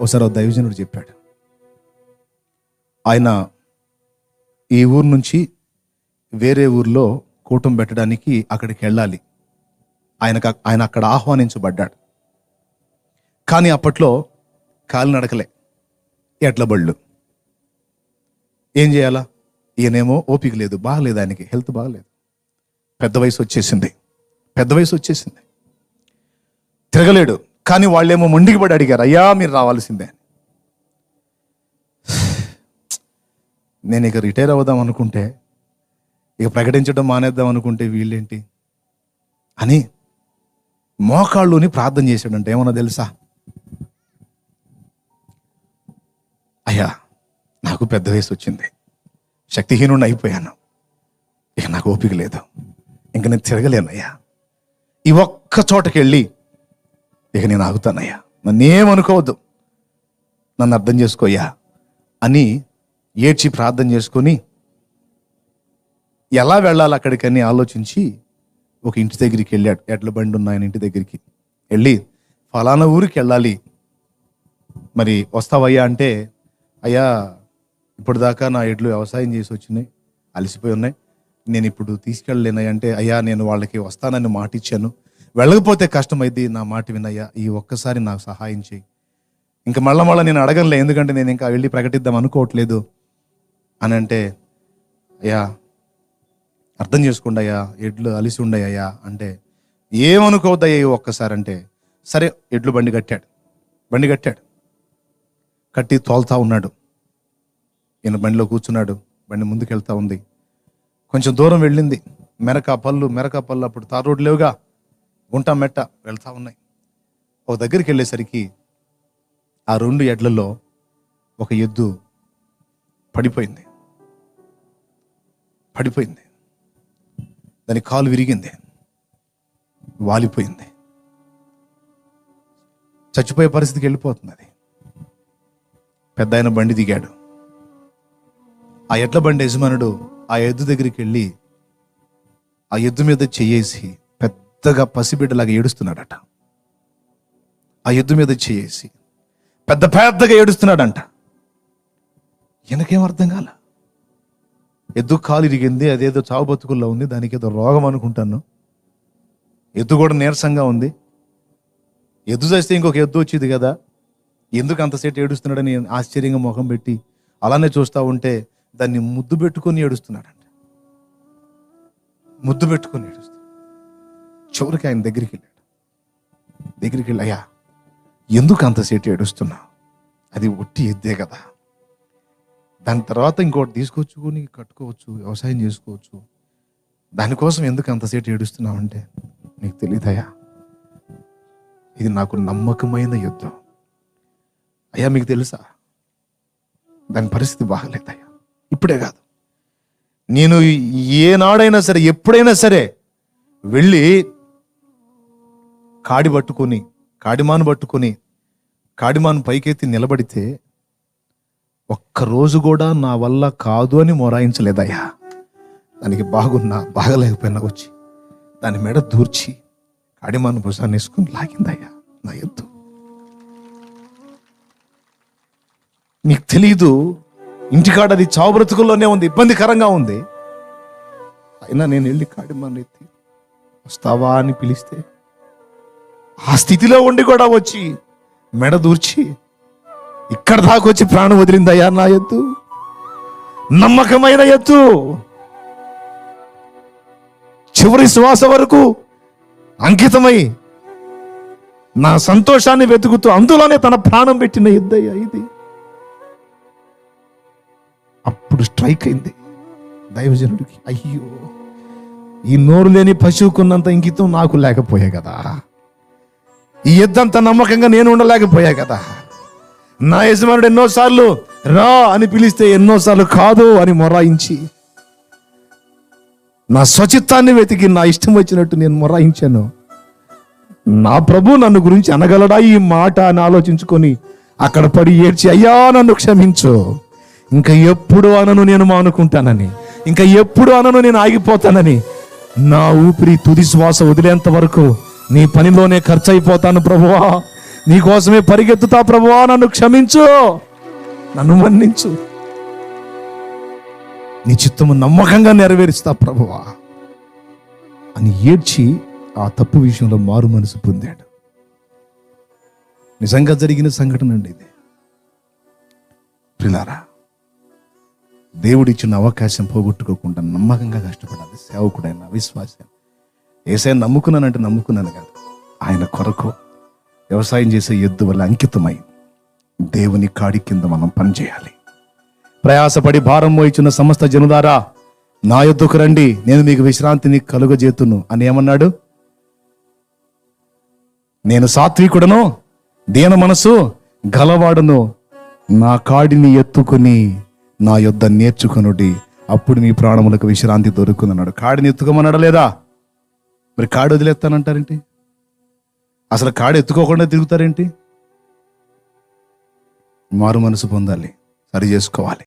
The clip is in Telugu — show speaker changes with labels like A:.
A: ఒకసారి ఒక దైవజనుడు చెప్పాడు ఆయన ఈ ఊరు నుంచి వేరే ఊర్లో కూటం పెట్టడానికి అక్కడికి వెళ్ళాలి. ఆయనకు ఆయన అక్కడ ఆహ్వానించబడ్డాడు. కానీ అప్పట్లో కాలినడకలే ఎడ్ల బళ్ళు. ఏం చేయాలా? ఈయనేమో ఓపిక లేదు బాగలేదు ఆయనకి హెల్త్ బాగలేదు. పెద్ద వయసు వచ్చేసింది పెద్ద వయసు వచ్చేసింది. తిరగలేడు. కానీ వాళ్ళేమో ముండికి పడి అడిగారు అయ్యా మీరు రావాల్సిందే. నేను ఇక రిటైర్ అవుదాం అనుకుంటే ఇక ప్రకటించడం మానేద్దాం అనుకుంటే వీళ్ళేంటి? అని మోకాళ్ళుని ప్రార్థన చేశాడంటే ఏమన్నా తెలుసా? అయ్యా నాకు పెద్ద వయసు వచ్చింది శక్తిహీనుడిని అయిపోయాను ఇక నాకు ఓపిక లేదు ఇంక నేను తిరగలేనయ్యా. ఈ ఒక్క చోటకి వెళ్ళి ఇక నేను ఆగుతానయ్యా. నన్నేమనుకోవద్దు నన్ను అర్థం చేసుకోయ్యా. అని ఏడ్చి ప్రార్థన చేసుకొని ఎలా వెళ్ళాలి అక్కడికని ఆలోచించి ఒక ఇంటి దగ్గరికి వెళ్ళాడు. ఎడ్ల బండి ఉన్న ఆయన ఇంటి దగ్గరికి. వెళ్ళి ఫలానా ఊరికి వెళ్ళాలి. మరి వస్తావయ్యా అంటే అయ్యా ఇప్పుడు దాకా నా ఎడ్లు వ్యవసాయం చేసి వచ్చినాయి అలసిపోయి ఉన్నాయి. నేను ఇప్పుడు తీసుకెళ్ళలేనయ్యా అంటే అయ్యా నేను వాళ్ళకి వస్తానని మాట ఇచ్చాను వెళ్ళకపోతే కష్టమైంది నా మాట వినయ్యా ఈ ఒక్కసారి నాకు సహాయం చేయి. ఇంకా మళ్ళా మళ్ళీ నేను అడగనులే ఎందుకంటే నేను ఇంకా వెళ్ళి ప్రకటిద్దాం అనుకోవట్లేదు. అని అంటే అయ్యా అర్థం చేసుకోండి అయ్యా ఎడ్లు అలిసి ఉండయ్యా అంటే ఏమనుకోవద్దయ్యా ఈ ఒక్కసారి అంటే సరే ఎడ్లు బండి కట్టాడు. బండి కట్టాడు. కట్టి తోలుతా ఉన్నాడు. ఈయన బండిలో కూర్చున్నాడు. బండి ముందుకెళ్తా ఉంది. కొంచెం దూరం వెళ్ళింది. మెరక పళ్ళు మెరక పళ్ళు అప్పుడు తార్ రోడ్డు లేవుగా. గుంట మెట్ట వెళ్తా ఉన్నాయి. ఒక దగ్గరికి వెళ్ళేసరికి ఆ రెండు ఎడ్లలో ఒక ఎద్దు పడిపోయింది. పడిపోయింది. దాని కాలు విరిగింది. వాలిపోయింది. చచ్చిపోయే పరిస్థితికి వెళ్ళిపోతుంది అది. పెద్ద ఆయన బండి దిగాడు. ఆ ఎడ్ల బండి యజమానుడు ఆ ఎద్దు దగ్గరికి వెళ్ళి ఆ ఎద్దు మీద చెయ్యేసి పెద్దగా పసిబిడ్డలాగా ఏడుస్తున్నాడట. ఆ ఎద్దు మీద చేసి పెద్ద పెద్దగా ఏడుస్తున్నాడంట. ఈయనకేం అర్థం కాల? ఎద్దు కాలు ఇరిగింది అదేదో చావు బతుకుల్లో ఉంది దానికి ఏదో రోగం అనుకుంటాను. ఎద్దు కూడా నీరసంగా ఉంది. ఎద్దు చేస్తే ఇంకొక ఎద్దు వచ్చింది కదా. ఎందుకు అంతసేపు ఏడుస్తున్నాడని ఆశ్చర్యంగా ముఖం పెట్టి అలానే చూస్తా ఉంటే దాన్ని ముద్దు పెట్టుకొని ఏడుస్తున్నాడంట. ముద్దు పెట్టుకొని ఏడుస్తున్నాడు. చివరికి ఆయన దగ్గరికి వెళ్ళాడు. దగ్గరికి వెళ్ళి అయ్యా ఎందుకు అంతసేపు ఏడుస్తున్నావు? అది ఒట్టి ఎద్దే కదా. దాని తర్వాత ఇంకోటి తీసుకొచ్చుకొని కట్టుకోవచ్చు వ్యవసాయం చేసుకోవచ్చు. దానికోసం ఎందుకు అంతసేపు ఏడుస్తున్నావు అంటే నీకు తెలియదయ్యా ఇది నాకు నమ్మకమైన యుద్ధం. అయ్యా మీకు తెలుసా? దాని పరిస్థితి బాగలేదయ్యా ఇప్పుడే కాదు. నేను ఏనాడైనా సరే ఎప్పుడైనా సరే వెళ్ళి కాడి పట్టుకొని కాడిమాను పట్టుకొని కాడిమాను పైకెత్తి నిలబడితే ఒక్క రోజు కూడా నా వల్ల కాదు అని మొరాయించలేదయ్యా. దానికి బాగున్నా బాగలేకపోయినా వచ్చి దాని మెడ దూర్చి కాడిమాను భుజాన్ని వేసుకుని లాగిందయ్యా. నా ఎద్దు. నీకు తెలీదు ఇంటికాడ అది చావు బ్రతుకుల్లోనే ఉంది ఇబ్బందికరంగా ఉంది. అయినా నేను వెళ్ళి కాడిమాను ఎత్తి వస్తావా అని పిలిస్తే ఆ స్థితిలో ఉండి కూడా వచ్చి మెడ దూర్చి ఇక్కడ దాకా వచ్చి ప్రాణం వదిలిందయ్యా నా ఎత్తు. నమ్మకమైన ఎత్తు. చివరి శ్వాస వరకు అంకితమై నా సంతోషాన్ని వెతుకుతూ అందులోనే తన ప్రాణం పెట్టిన ఎద్దయ్యా ఇది. అప్పుడు స్ట్రైక్ అయింది. దైవజనుడికి అయ్యో ఈ నోరు లేని పశువుకున్నంత ఇంకితం నాకు లేకపోయే కదా. ఈ ఎద్దంత నమ్మకంగా నేను ఉండలేకపోయా కదా. నా యజమానుడు ఎన్నోసార్లు రా అని పిలిస్తే ఎన్నోసార్లు కాదు అని మొరాయించి నా స్వచిత్తాన్ని వెతికి నా ఇష్టం వచ్చినట్టు నేను మొరాయించాను. నా ప్రభు నన్ను గురించి అనగలడా ఈ మాట అని ఆలోచించుకొని అక్కడ పడి ఏడ్చి అయ్యా నన్ను క్షమించు. ఇంకా ఎప్పుడు అనను నేను మానుకుంటానని. ఇంకా ఎప్పుడు అనను నేను ఆగిపోతానని. నా ఊపిరి తుది శ్వాస వదిలేంత వరకు నీ పనిలోనే ఖర్చు అయిపోతాను ప్రభువా నీకోసమే పరిగెత్తుతా ప్రభువా. నన్ను క్షమించు. నన్ను మన్నించు. నీ చిత్తము నమ్మకంగా నెరవేరుస్తా ప్రభువా. అని ఏడ్చి ఆ తప్పు విషయంలో మారు మనసు పొందాడు. నిజంగా జరిగిన సంఘటన అండి ఇది. ప్రిలారా దేవుడిచ్చిన అవకాశం పోగొట్టుకోకుండా నమ్మకంగా కష్టపడాలి. సేవకుడైనా విశ్వాసం ఏసై నమ్ముకున్నానంటే నమ్ముకున్నాను కాదు. ఆయన కొరకు వ్యవసాయం చేసే ఎద్దు వల్ల అంకితమై దేవుని కాడి కింద మనం పనిచేయాలి. ప్రయాసపడి భారం మోయిచున్న సమస్త జనుదారా నా యొద్దకు రండి నేను మీకు విశ్రాంతిని కలుగజేతును అని ఏమన్నాడు? నేను సాత్వికుడను దీన మనసు గలవాడును నా కాడిని ఎత్తుకుని నా యొద్ద నేర్చుకునుడి అప్పుడు నీ ప్రాణములకు విశ్రాంతి దొరుకుందన్నాడు కాడిని ఎత్తుకోమన్నాడు లేదా? మరి కాడు వదిలేస్తానంటారేంటి? అసలు కాడు ఎత్తుకోకుండా తిరుగుతారేంటి? మారు మనసు పొందాలి సరి చేసుకోవాలి.